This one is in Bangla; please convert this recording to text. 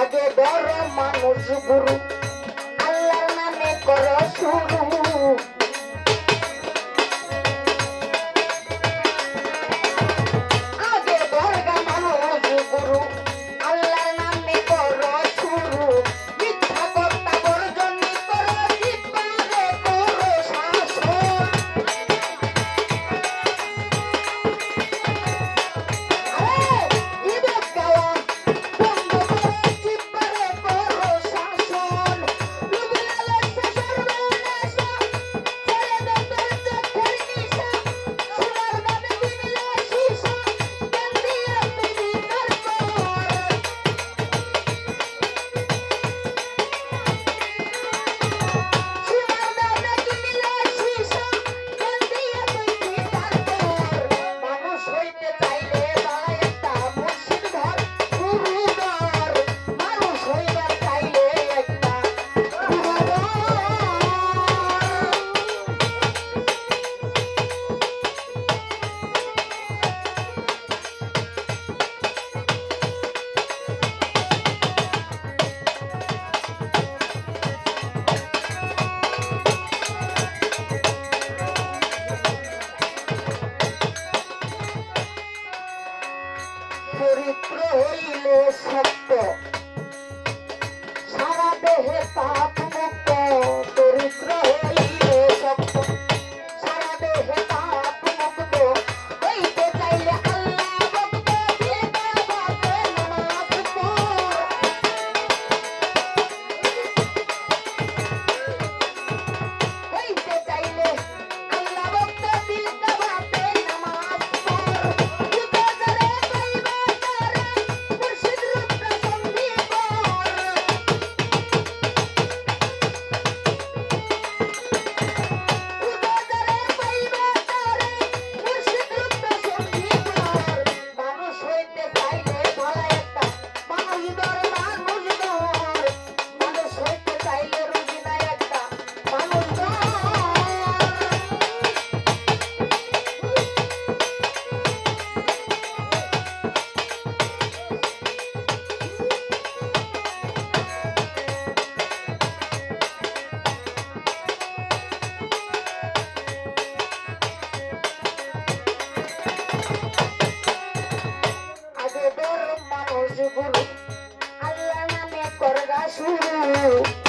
আগে বড় মানুষ গুরু। আল্লাহর নামে করো আজ গুরু আল্লাহ নামে করগা শুরু।